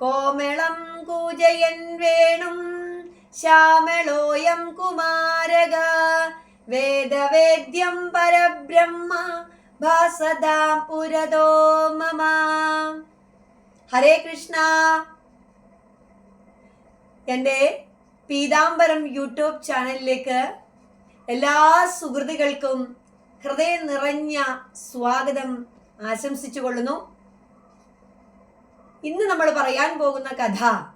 കോമളം കൂജയൻ വേണും ശ്യാമളോയം കുമാരക വേദവേദ്യം പരബ്രഹ്മ ഭാസദാ പുരതോ മമ ഹരേ കൃഷ്ണ. എന്റെ പീതാംബരം യൂട്യൂബ് ചാനലിലേക്ക് എല്ലാ സുഹൃത്തുക്കൾക്കും ഹൃദയം നിറഞ്ഞ സ്വാഗതം ആശംസിച്ചു കൊള്ളുന്നു ഇന്ന് നമ്മൾ പറയാൻ പോകുന്ന കഥ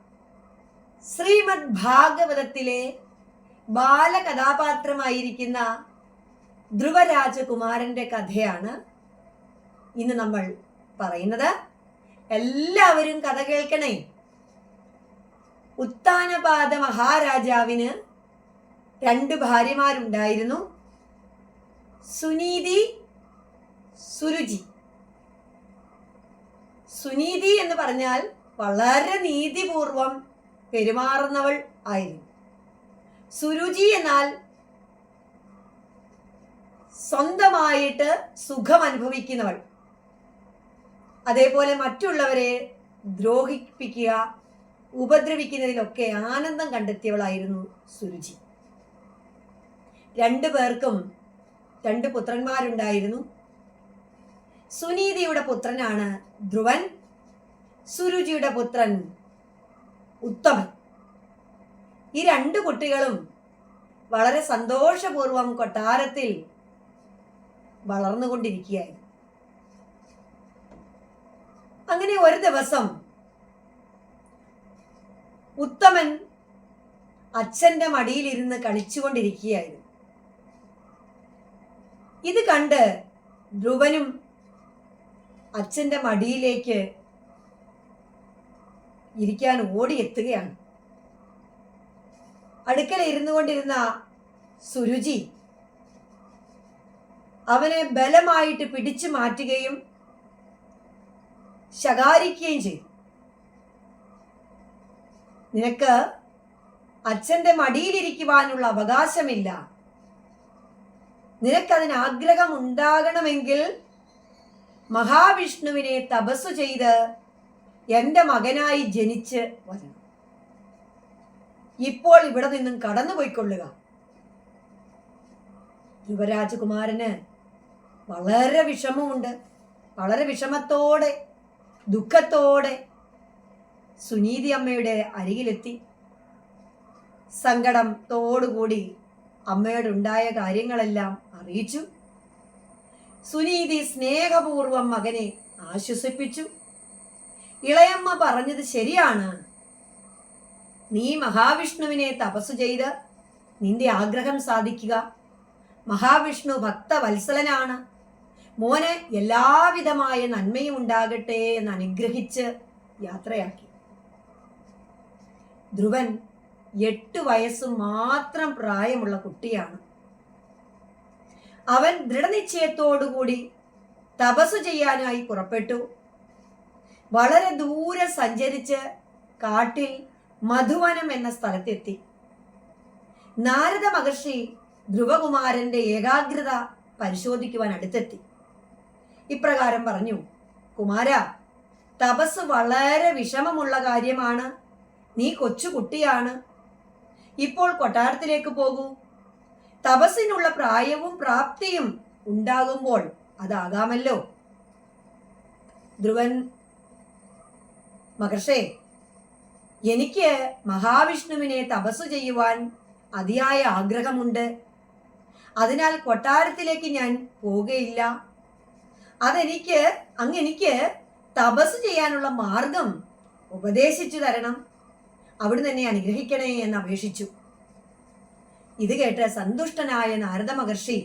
ശ്രീമദ് ഭാഗവതത്തിലെ ബാലകഥാപാത്രമായിരിക്കുന്ന ധ്രുവരാജകുമാരന്റെ കഥയാണ് ഇന്ന് നമ്മൾ പറയുന്നത്. എല്ലാവരും കഥ കേൾക്കണേ. ഉത്താനപാദ മഹാരാജാവിന് രണ്ട് ഭാര്യമാരുണ്ടായിരുന്നു. സുനീതി സുരുചി. സുനീതി എന്ന് പറഞ്ഞാൽ വളരെ നീതിപൂർവം പെരുമാറുന്നവൾ ആയിരുന്നു. സുരുചി എന്നാൽ സ്വന്തമായിട്ട് സുഖം അനുഭവിക്കുന്നവൾ. അതേപോലെ മറ്റുള്ളവരെ ദ്രോഹിപ്പിക്കുക ഉപദ്രവിക്കുന്നതിലൊക്കെ ആനന്ദം കണ്ടെത്തിയവളായിരുന്നു സുരുചി. രണ്ടു പേർക്കും രണ്ട് പുത്രന്മാരുണ്ടായിരുന്നു. സുനീതിയുടെ പുത്രനാണ് ധ്രുവൻ. സുരുചിയുടെ പുത്രൻ ഉത്തമൻ. ഈ രണ്ട് കുട്ടികളും വളരെ സന്തോഷപൂർവം കൊട്ടാരത്തിൽ വളർന്നുകൊണ്ടിരിക്കുകയായിരുന്നു. അങ്ങനെ ഒരു ദിവസം ഉത്തമൻ അച്ഛന്റെ മടിയിലിരുന്ന് കളിച്ചുകൊണ്ടിരിക്കുകയായിരുന്നു. ഇത് കണ്ട് ധ്രുവനും അച്ഛന്റെ മടിയിലേക്ക് ഇരിക്കാൻ ഓടിയെത്തുകയാണ് അടുക്കൽ ഇരുന്നു കൊണ്ടിരുന്ന സുരുചി അവനെ ബലമായിട്ട് പിടിച്ചു മാറ്റുകയും ശകാരിക്കുകയും ചെയ്തു. നിനക്ക് അച്ഛന്റെ മടിയിലിരിക്കുവാനുള്ള അവകാശമില്ല. നിനക്കതിന് ആഗ്രഹം ഉണ്ടാകണമെങ്കിൽ മഹാവിഷ്ണുവിനെ തപസ്സു ചെയ്ത് എന്റെ മകനായി ജനിച്ച് വരണം ഇപ്പോൾ ഇവിടെ നിന്നും കടന്നുപോയിക്കൊള്ളുക യുവരാജകുമാരന് വളരെ വിഷമമുണ്ട്. വളരെ വിഷമത്തോടെ ദുഃഖത്തോടെ സുനീതി അമ്മയുടെ അരികിലെത്തി. സങ്കടം തോടുകൂടി അമ്മയോട്ണ്ടായ കാര്യങ്ങളെല്ലാം അറിയിച്ചു. സുനീതി സ്നേഹപൂർവം മകനെ ആശ്വസിപ്പിച്ചു. ഇളയമ്മ പറഞ്ഞത് ശരിയാണ്. നീ മഹാവിഷ്ണുവിനെ തപസ് ചെയ്ത് നിന്റെ ആഗ്രഹം സാധിക്കുക. മഹാവിഷ്ണു ഭക്തവത്സലനാണ്. മോന് എല്ലാവിധമായ നന്മയും ഉണ്ടാകട്ടെ എന്ന് അനുഗ്രഹിച്ച് യാത്രയാക്കി. ധ്രുവൻ എട്ട് വയസ്സ് മാത്രം പ്രായമുള്ള കുട്ടിയാണ്. അവൻ ദൃഢനിശ്ചയത്തോടുകൂടി തപസ് ചെയ്യാനായി പുറപ്പെട്ടു. വളരെ ദൂരെ സഞ്ചരിച്ച് കാട്ടിൽ മധുവനം എന്ന സ്ഥലത്തെത്തി. നാരദ മഹർഷി ധ്രുവകുമാരന്റെ ഏകാഗ്രത പരിശോധിക്കുവാൻ അടുത്തെത്തി. ഇപ്രകാരം പറഞ്ഞു കുമാര തപസ് വളരെ വിഷമമുള്ള കാര്യമാണ്. നീ കൊച്ചുകുട്ടിയാണ്. ഇപ്പോൾ കൊട്ടാരത്തിലേക്ക് പോകൂ. തപസ്സിനുള്ള പ്രായവും പ്രാപ്തിയും ഉണ്ടാകുമ്പോൾ അതാകാമല്ലോ. ധ്രുവൻ മഹർഷേ എനിക്ക് മഹാവിഷ്ണുവിനെ തപസ് ചെയ്യുവാൻ അതിയായ ആഗ്രഹമുണ്ട്. അതിനാൽ കൊട്ടാരത്തിലേക്ക് ഞാൻ പോവുകയില്ല അതെനിക്ക് അങ്ങ് എനിക്ക് തപസ് ചെയ്യാനുള്ള മാർഗം ഉപദേശിച്ചു തരണം. അവിടുന്ന് എന്നെ അനുഗ്രഹിക്കണേ എന്ന് അപേക്ഷിച്ചു. ഇത് കേട്ട് സന്തുഷ്ടനായ നാരദ മഹർഷി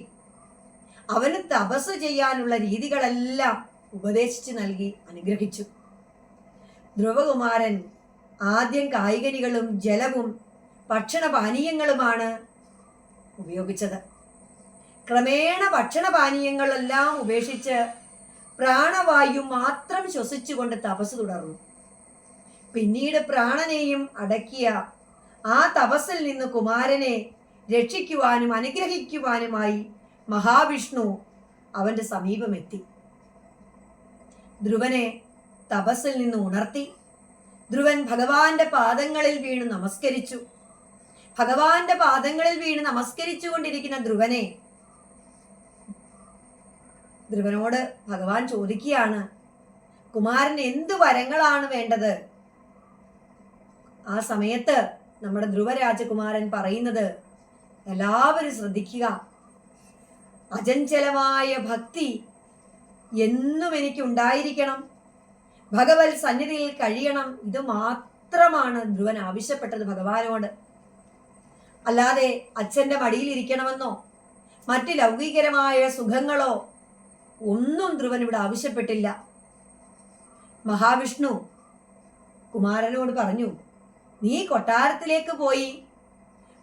അവന് തപസ് ചെയ്യാനുള്ള രീതികളെല്ലാം ഉപദേശിച്ചു നൽകി അനുഗ്രഹിച്ചു. ധ്രുവകുമാരൻ ആദ്യം കായികനികളും ജലവും ഭക്ഷണപാനീയങ്ങളുമാണ് ഉപയോഗിച്ചത്. ക്രമേണ ഭക്ഷണപാനീയങ്ങളെല്ലാം ഉപേക്ഷിച്ച് പ്രാണവായു മാത്രം ശ്വസിച്ചുകൊണ്ട് തപസ് തുടർന്നു. പിന്നീട് പ്രാണനെയും അടക്കിയ ആ തപസ്സിൽ നിന്ന് കുമാരനെ രക്ഷിക്കുവാനും അനുഗ്രഹിക്കുവാനുമായി മഹാവിഷ്ണു അവന്റെ സമീപമെത്തി. ധ്രുവനെ തപസ്സിൽ നിന്ന് ഉണർത്തി. ധ്രുവൻ ഭഗവാന്റെ പാദങ്ങളിൽ വീണ് നമസ്കരിച്ചു. ഭഗവാന്റെ പാദങ്ങളിൽ വീണ് നമസ്കരിച്ചു കൊണ്ടിരിക്കുന്ന ധ്രുവനെ ധ്രുവനോട് ഭഗവാൻ ചോദിക്കുകയാണ് കുമാരന് എന്ത് വരങ്ങളാണ് വേണ്ടത്? ആ സമയത്ത് നമ്മുടെ ധ്രുവരാജകുമാരൻ പറയുന്നത് എല്ലാവരും ശ്രദ്ധിക്കുക. അചഞ്ചലമായ ഭക്തി എന്നും എനിക്ക് ഉണ്ടായിരിക്കണം. ഭഗവത് സന്നിധിയിൽ കഴിയണം. ഇത് മാത്രമാണ് ധ്രുവൻ ആവശ്യപ്പെട്ടത് ഭഗവാനോട്. അല്ലാതെ അച്ഛന്റെ മടിയിൽ ഇരിക്കണമെന്നോ മറ്റ് ലൗകികരമായ സുഖങ്ങളോ ഒന്നും ധ്രുവൻ ഇവിടെ ആവശ്യപ്പെട്ടില്ല. മഹാവിഷ്ണു കുമാരനോട് പറഞ്ഞു നീ കൊട്ടാരത്തിലേക്ക് പോയി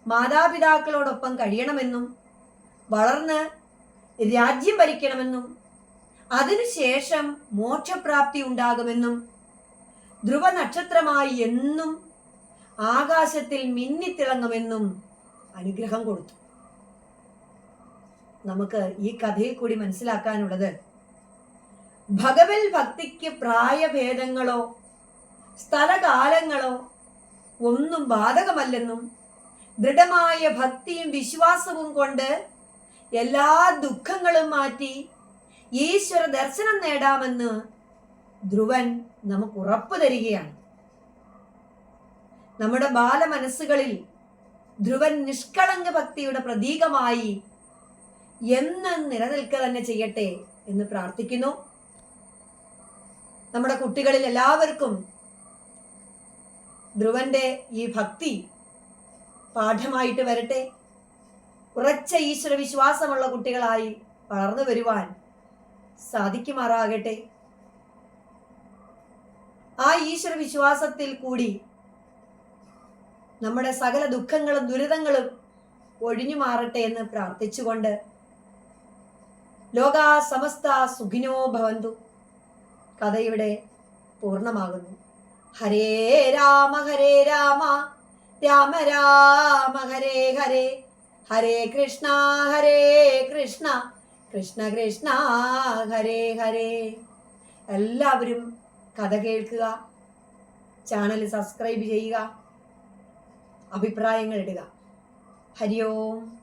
മാതാപിതാക്കളോടൊപ്പം കഴിയണമെന്നും വളർന്ന് രാജ്യം ഭരിക്കണമെന്നും അതിനുശേഷം മോക്ഷപ്രാപ്തി ഉണ്ടാകുമെന്നും ധ്രുവ നക്ഷത്രമായി എന്നും ആകാശത്തിൽ മിന്നിത്തിളങ്ങുമെന്നും അനുഗ്രഹം കൊടുത്തു. നമുക്ക് ഈ കഥയിൽ കൂടി മനസ്സിലാക്കാനുള്ളത് ഭഗവൽ ഭക്തിക്ക് പ്രായഭേദങ്ങളോ സ്ഥലകാലങ്ങളോ ഒന്നും ബാധകമല്ലെന്നും ദൃഢമായ ഭക്തിയും വിശ്വാസവും കൊണ്ട് എല്ലാ ദുഃഖങ്ങളും മാറ്റി ഈശ്വര ദർശനം നേടാമെന്ന് ധ്രുവൻ നമുക്ക് ഉറപ്പു തരികയാണ്. നമ്മുടെ ബാല മനസ്സുകളിൽ ധ്രുവൻ നിഷ്കളങ്ക ഭക്തിയുടെ പ്രതീകമായി എന്ന് നിലനിൽക്കുക തന്നെ ചെയ്യട്ടെ എന്ന് പ്രാർത്ഥിക്കുന്നു. നമ്മുടെ കുട്ടികളിൽ എല്ലാവർക്കും ധ്രുവന്റെ ഈ ഭക്തി പാഠമായിട്ട് വരട്ടെ. ഉറച്ച ഈശ്വര വിശ്വാസമുള്ള കുട്ടികളായി വളർന്നു വരുവാൻ സാധിക്കുമാറാകട്ടെ. ആ ഈശ്വര വിശ്വാസത്തിൽ കൂടി നമ്മുടെ സകല ദുഃഖങ്ങളും ദുരിതങ്ങളും ഒഴിഞ്ഞു മാറട്ടെ എന്ന് പ്രാർത്ഥിച്ചുകൊണ്ട് ലോക സമസ്ത സുഖിനോ ഭവന്തു. കഥയുടെ പൂർണമാകുന്നു. ഹരേ രാമ ഹരേ രാമ. രാമ രാമ ഹരേ ഹരേ. ഹരേ കൃഷ്ണ ഹരേ കൃഷ്ണ. കൃഷ്ണ കൃഷ്ണ ഹരേ ഹരേ. എല്ലാവരും കഥ കേൾക്കുക ചാനൽ സബ്സ്ക്രൈബ് ചെയ്യുക അഭിപ്രായങ്ങൾ ഇടുക. ഹരിയോം.